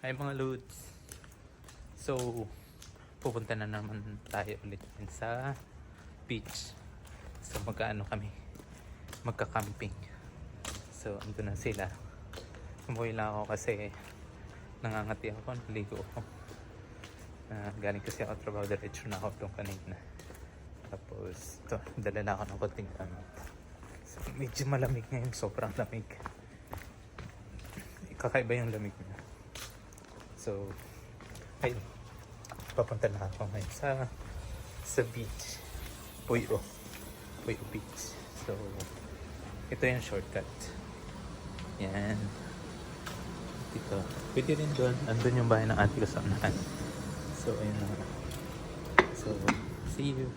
Hi mga Lods. So, pupunta na naman tayo ulit sa beach. So, magkaano kami? Magka-camping. So, ando na sila. Umuwi lang ako kasi nangangati ako, naligo ako. Na galing kasi ako trabaho, diretso na ako doon kanina. Tapos, to, dala na ako ng konting gamit. So, medyo malamig ngayon, sobrang lamig. Kakaiba yung lamig niya. So, ay, papunta na ako ngayon sa sa beach. Puyo. Puyo Beach. So, ito yung shortcut. Yan. Dito. Pwede rin doon. Andun yung bahay ng ate ko sa unahan. So, ayun na. So, see you.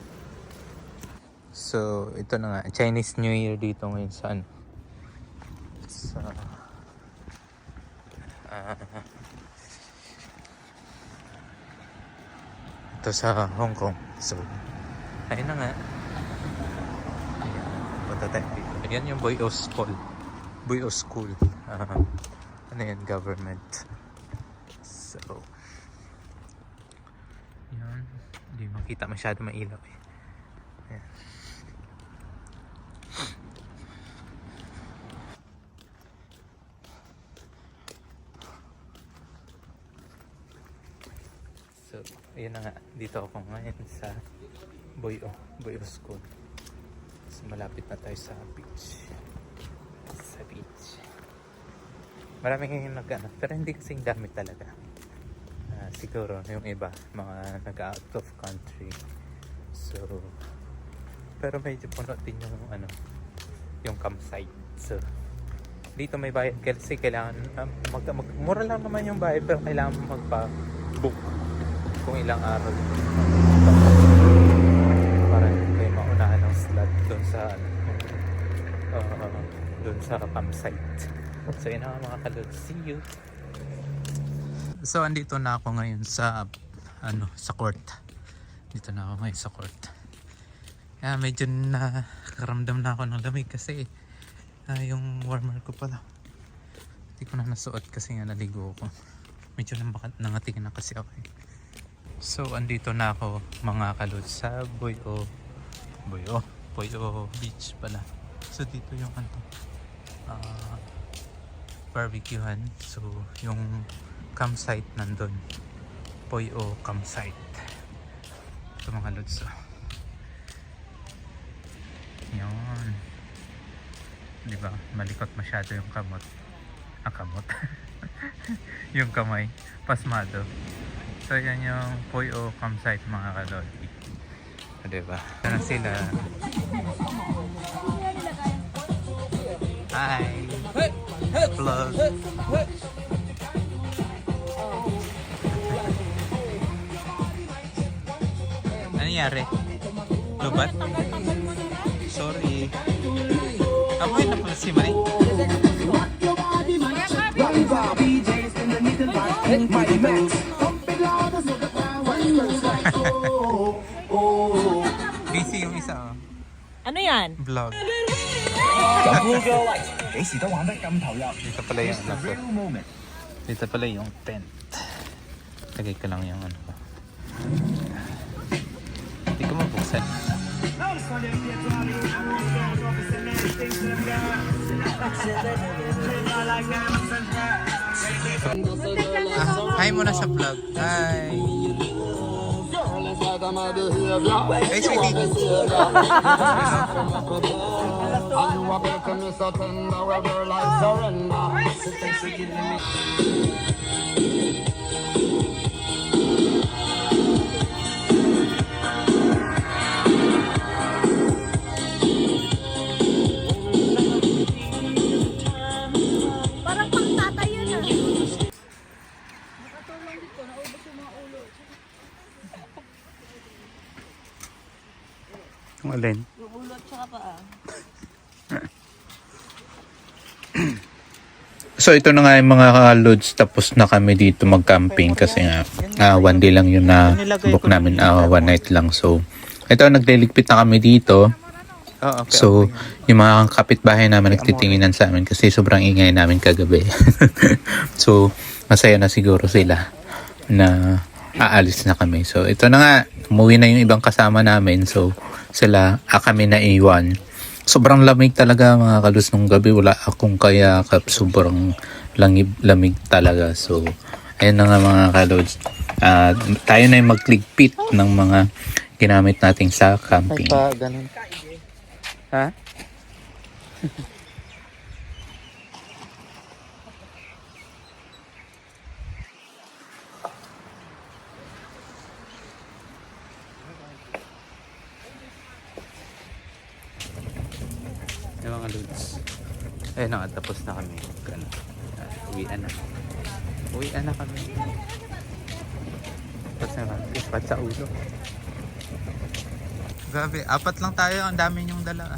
So, ito na nga. Chinese New Year dito ngayon sa ano. Sa... ah, ito sa Hong Kong. So, ayun na nga. Ayan, punta tayo dito. Ayan yung Boy O School. Boy O School. Ah, ano yan? Government. So, yan. Hindi makita masyado mailaw eh. Ayan. So, ayun na nga. Dito ako ngayon sa Boyo, Boyo School. So, malapit na tayo sa beach. Sa beach. Marami ngayon nag ano, pero hindi kasing dami talaga. Ah, siguro yung iba, mga nag-out of country. So, pero medyo puno din yung ano, yung campsite. So, dito may bayad kasi kailangan, ah, mag, mag, mura lang naman yung bayad pero kailangan magpa-book kung ilang araw para hindi kayo maunahan ng slot doon sa ano, uh, doon sa campsite. So yun na mga kalod. See you! So andito na ako ngayon sa ano sa court. Dito na ako ngayon sa court. Kaya medyo nakaramdam na ako ng lamig kasi ah, yung warmer ko pala. Hindi ko na nasuot kasi nga naligo ako. Medyo nang- nangatingin na kasi ako eh. So, andito na ako mga kalod sa Boyo Boyo Boyo Beach pala. So, dito yung ano ah, barbecuehan. So, yung campsite nandun. Boyo campsite. Ito mga lods. Oh. Yun. Di ba? Malikot masyado yung kamot. Ah, kamot. yung kamay. Pasmado. So yan yung Puyo campsite mga kalodi. O diba? Ito na sila. Hi! Vlog! Ano nangyari? Lubat? Sorry. Amoy na pala si Mai. Busy yung isa oh. Ano yan? Vlog. 有 Kasi yung isa. Oh. Ano yan? Vlog. Dito pala yung ano ko. Dito pala yung tent. Lagay ko lang yung ano ko. Hindi ko mabuksan. Ah, hi muna sa vlog. Hi! Hey, sweetie! Ang alin? Yung ulo at saka paa. So ito na nga yung mga loads tapos na kami dito mag-camping kasi nga ah, one day lang yun na book namin ah, one night lang so ito nagliligpit na kami dito so yung mga kapitbahay namin nagtitinginan sa amin kasi sobrang ingay namin kagabi so masaya na siguro sila na aalis na kami. So ito na nga, umuwi na yung ibang kasama namin. So sila, ah, kami na iwan. Sobrang lamig talaga mga kalus nung gabi. Wala akong kaya kap sobrang langib, lamig talaga. So ayun na nga mga kalus. Ah, tayo na yung magligpit ng mga ginamit natin sa camping. ganun. Ha? Eh, na, tapos na kami. Ano, uh, uwian na. Uwian na kami. Tapos na kami. Ispat sa ulo. Grabe, apat lang tayo. Ang dami niyong dala.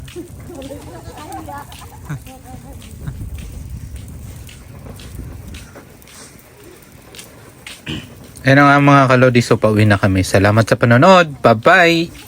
na nga mga kalodi, so pauwi na kami. Salamat sa panonood. Bye-bye!